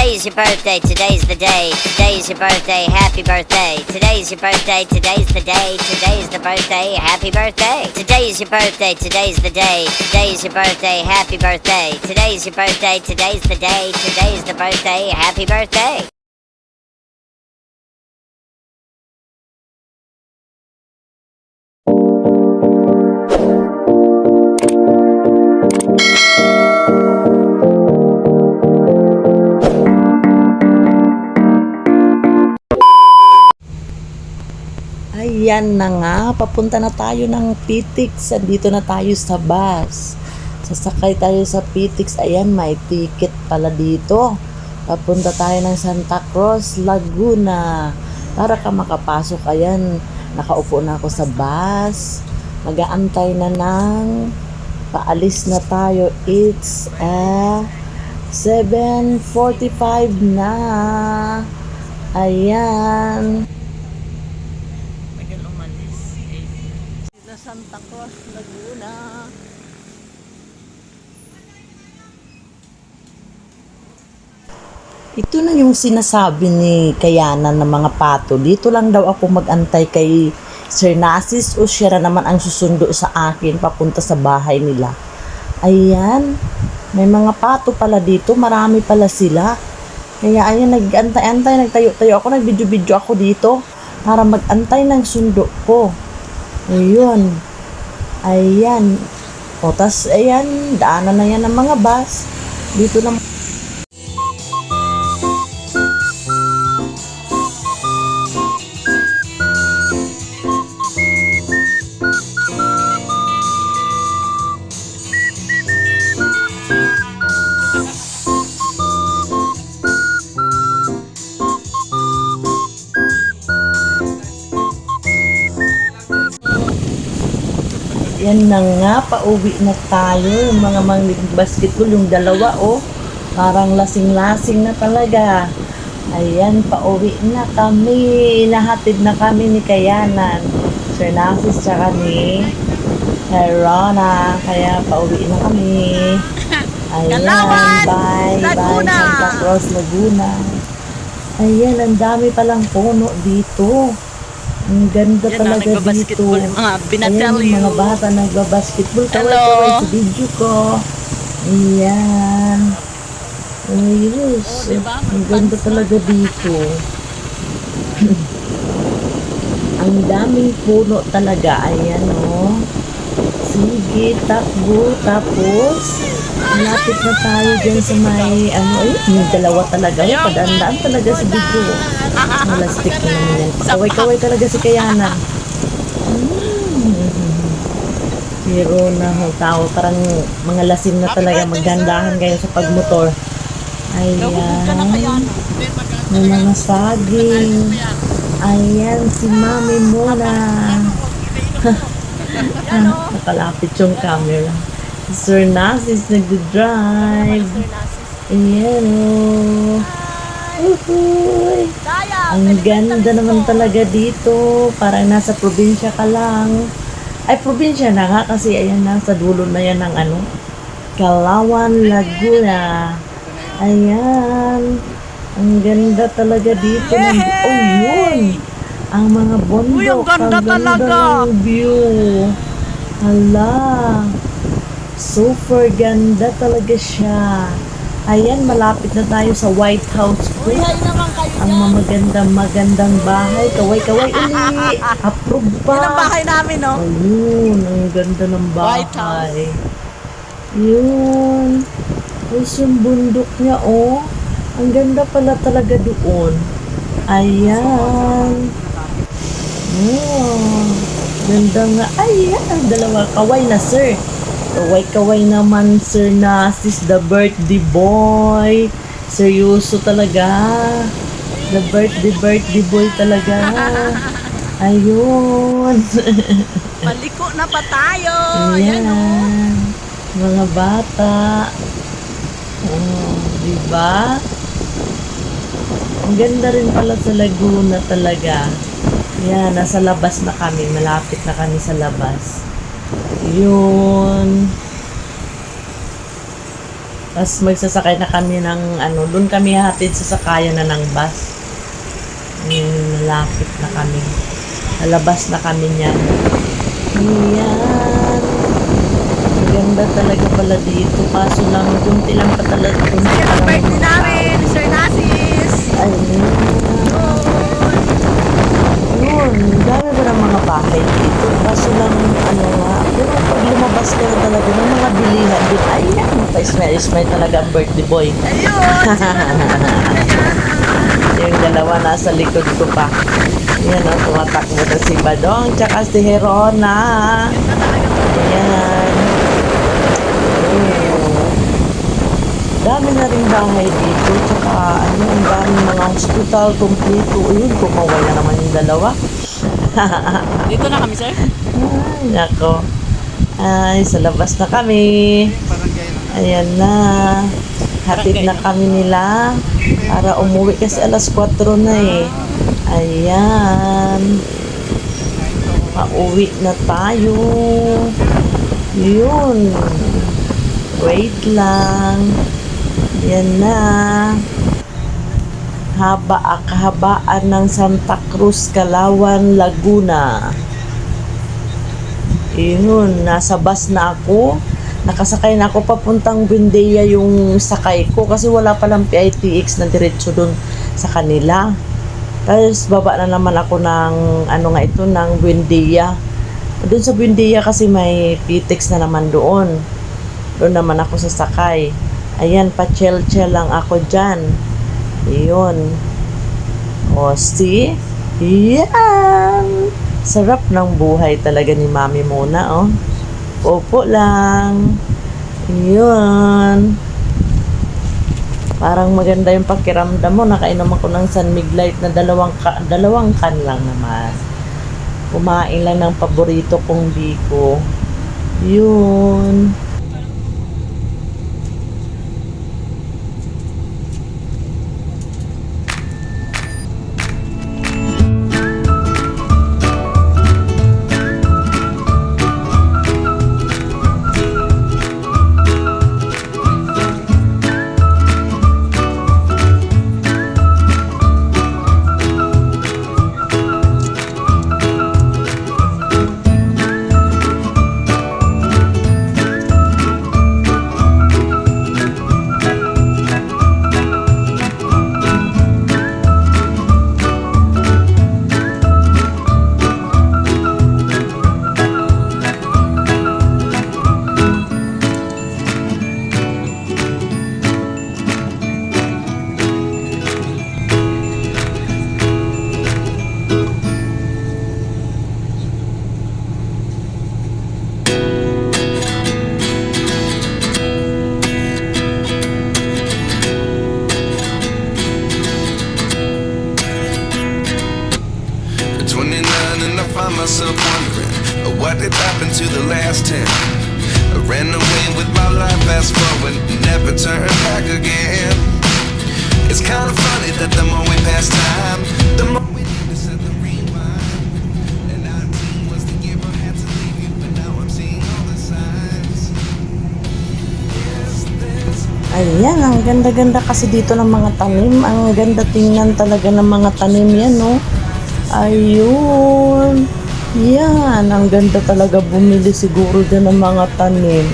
Today's your birthday, today's the day. Today's your birthday, happy birthday. Today's your birthday, today's the day. Today's the birthday, happy birthday. Today's your birthday, today's the day. Today's your birthday, happy birthday. Today's your birthday, today's the day. Today's the birthday, happy birthday. Ayan na nga, papunta na tayo ng Pitix. Andito na tayo sa bus. Sasakay tayo sa Pitix. Ayan, may ticket pala dito. Papunta tayo ng Santa Cruz, Laguna. Para ka makapasok. Ayan, nakaupo na ako sa bus. Mag-aantay na ng paalis na tayo. It's uh, 7.45 na. Ayan. Cruz, Laguna. Ito na yung sinasabi ni Kayanan ng mga pato. Dito lang daw ako magantay kay Sir Nasis o siya na naman ang susundo sa akin papunta sa bahay nila. Ayan, may mga pato pala dito. Marami pala sila. Kaya ayan, nag-antay-antay, nagtayo-tayo ako, nag-video-video ako dito para mag-antay ng sundo ko. Ayun. Ayan. O, tas, ayan, daanan na yan ng mga bus. Dito na. Yan na nga, pauwi na tayo. Yung mga mangling basketball, yung dalawa, oh. Parang lasing-lasing na talaga. Ayan, pauwi na kami. Nahatid na kami ni Kayanan. Sir Nasis, tsaka ni Herona. Kaya pauwi na kami. Ayan, Galawan, bye. Laguna. Bye, Santa Cruz, Laguna. Ayan, ang dami palang puno dito. Ang ganda Yan na, talaga dito. nagbabasketball yung mga Ayan, binatel yung mga bata nagbabasketball. Hello. Kaway-kaway sa video ko. Ayan. Ayos. Oh, diba? Ang ganda talaga dito. Ang daming puno talaga. Ayan, oh. Sige, takbo. Tapos, malapit na tayo dyan sa may, ano, ay, yung dalawa talaga. Oh, padandaan talaga sa video. Malastik na naman yan. Kaway-kaway talaga si Kayana. Pero na ang tao, parang mga lasing na talaga magdandahan kayo sa pagmotor. Ayan. May mga saging. Ayan, si Mami Mona. Nakalapit yung camera. Si Sir Nasis nagdi-drive. Ayan o. Uhuy. Ang ganda naman talaga dito. Parang nasa probinsya ka lang. Ay, probinsya na nga kasi ayan nasa dulo na yan ng ano. Kalawan, Laguna. Ayan. Ang ganda talaga dito. Ng, oh, yun. Ang mga bundok. Uy, ang ganda ganda talaga. ng view. Hala. Super ganda talaga siya. Ayan, malapit na tayo sa White House po. Ang mga magandang magandang bahay. Kaway-kaway uli. Approve pa. Yan ang bahay namin, no? Ayun, ang ganda ng bahay. White House. Yun. Tapos yung bundok niya, oh. Ang ganda pala talaga doon. Ayan. Oh, ganda nga. Ayan, dalawa. Kaway na, sir. Kaway-kaway naman, sir Nasis, the birthday boy. Seryoso talaga. The birthday, birthday boy talaga. Ayun. Paliko na pa tayo. Ayan. Yan, oh. Mga bata. Oh, di ba? Ang ganda rin pala sa Laguna talaga. Yan, nasa labas na kami. Malapit na kami sa labas. Yun. Tapos magsasakay na kami ng ano, doon kami hatid sa sakayan na ng bus. Ayun, malapit na kami. Lalabas na kami niyan. Ayan. Maganda talaga pala dito. Kaso lang, kunti lang pa talaga. Kunti pa lang. Birthday namin, Sir Nasis. Ayun. Yun, dami pa ng mga bahay dito. Kaso lang, ano nga, pero pag lumabas ka na talaga ng mga bilihan din, ayan, pa-smile-smile talaga ang birthday boy. Ayun. Yung dalawa nasa likod ko pa. Yan o, tumatakbo na si Badong, tsaka si Herona. Ayan. Oh. Dami na rin bahay dito, tsaka ano, ang dami mga hospital, kompleto. Ayun, kumaway na naman yung dalawa. Dito na kami, sir. Ay, nako. Ay, sa labas na kami. Ayan na. Hatid na kami nila para umuwi kasi alas 4 na eh. Ayan. Pauwi na tayo. Yun. Wait lang. Yan na. Haba, kahabaan ng Santa Cruz, Calawan, Laguna. Yun, nasa bus na ako. Nakasakay na ako papuntang Buendia yung sakay ko kasi wala palang PITX na diretso dun sa kanila. Tapos baba na naman ako ng ano nga ito ng Buendia. Doon sa Buendia kasi may PTX na naman doon. Doon naman ako sasakay. Ayan, pa-chill-chill lang ako dyan. Yun. O, see? Yan! Sarap ng buhay talaga ni Mami muna, oh. Opo lang. Yun. Parang maganda yung pakiramdam mo. Nakainom ako ng San Miglite na dalawang, ka, dalawang kan lang naman. Kumain lang ng paborito kong biko. Yun. Myself wondering uh, what did happen to the last 10. I ran away with my life, fast forward, never turn back again. It's kind of funny that the more we pass time, the more we the rewind. And 19 was the year I had to leave you, but now I'm seeing all the signs. Ayan, ang ganda-ganda kasi dito ng mga tanim. Ang ganda tingnan talaga ng mga tanim yan, no? Ayun. Yan, ang ganda talaga bumili siguro dyan ng mga tanim.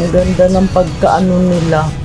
Ang ganda ng pagkaano nila.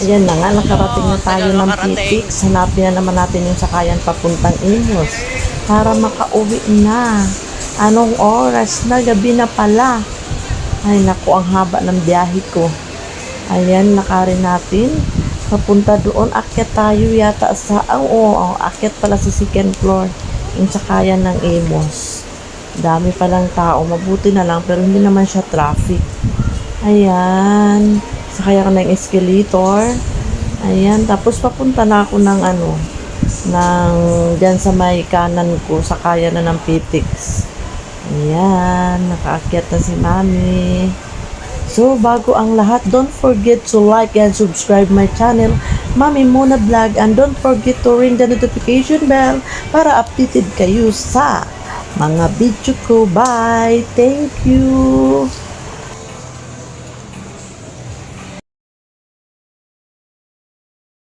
Ayan na nga, nakarating na Oo, tayo ng. PTX. Hanapin na naman natin yung sakayan papuntang Imus para makauwi na. Anong oras na? Gabi na pala. Ay, naku, ang haba ng biyahe ko. Ayan, lakarin natin. Papunta doon, akyat tayo yata sa, oh, oh, akyat pala sa second floor. Yung sakayan ng Imus. Dami palang tao. Mabuti na lang, pero hindi naman siya traffic. Ayan. Sakay ako ng escalator. Ayan. Tapos papunta na ako ng ano, ng dyan sa may kanan ko, sakaya na ng Pitix. Ayan. Nakaakyat na si Mami. So, bago ang lahat, don't forget to like and subscribe my channel, Mami Mona Vlog, and don't forget to ring the notification bell para updated kayo sa mga video ko. Bye! Thank you!